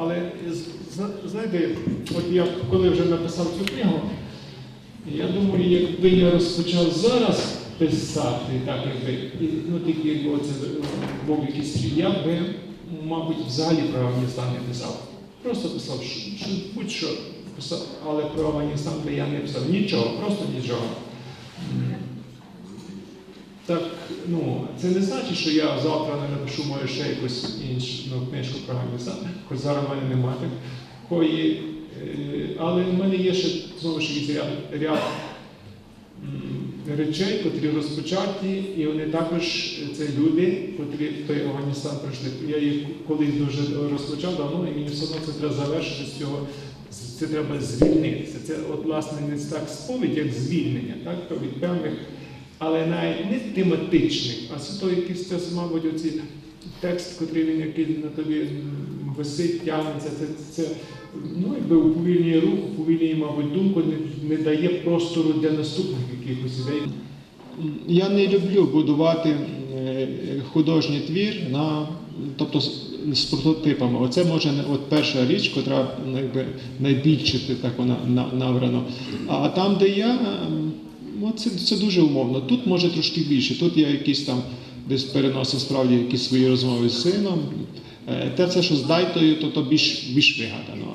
Але знаєте, от я коли вже написав цю книгу, я думаю, якби я розпочав зараз писати, так якби, ну тільки якби оце був якийсь рік, я би, мабуть, взагалі про Афганістан не писав. Просто писав, що будь-що писав, але про Афганістан би я не писав нічого, просто нічого. Так, ну, це не значить, що я завтра не напишу може ще якусь іншу ну, книжку про Афганістан, хоч зараз в мене немає такої. Е, Але в мене є ще знову ж ряд, ряд речей, котрі розпочаті, і вони також це люди, котрі в той Афганістан пройшли. Я їх колись дуже розпочав давно, і мені все одно це треба завершити з цього. Це треба звільнитися. Це, от, власне, не так сповідь, як звільнення, так? То від певних, але навіть не тематичних, а це то якийсь це, мабуть, оці текст, котрий він який на тобі висить, тягнеться. Це, це ну, якби уповільнює рух, уповільнює, мабуть, думку, не, не дає простору для наступних якихось ідей. Я не люблю будувати е, художній твір на, тобто з, з прототипами. Оце може от перша річ, котра ну, якби, найбільше так вона на- набрано. А там, де я, от це, це дуже умовно. Тут може трошки більше. Тут я якісь там десь переносив справді якісь свої розмови з сином. Е, Те, це, що з Дайтою, то, то більш, більш вигадано.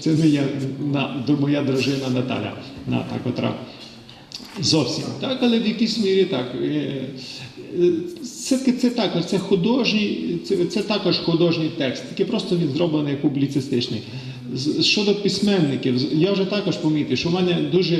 Це не я, на, моя дружина Наталя, на, та, котра Зовсім так, але в якійсь мірі так. Е, е, це також це художній, це, це також художній текст, тільки просто він зроблений публіцистичний. Щодо письменників, я вже також помітив, що в мене дуже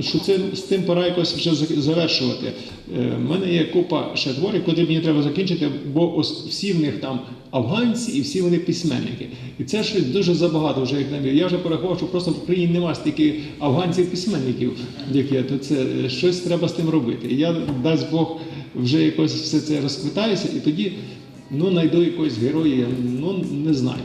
що це з тим пора якось вже завершувати. Е, В мене є купа ще творів, котрі мені треба закінчити, бо всі в них там афганці і всі вони письменники. І це щось дуже забагато вже як на мене. Я вже порахував, що просто в Україні немає стільки афганців-письменників, як є, то це е, щось треба з тим робити. І я, дасть Бог, вже якось все це розквитаюся, і тоді ну, знайду якогось героя, ну не знаю.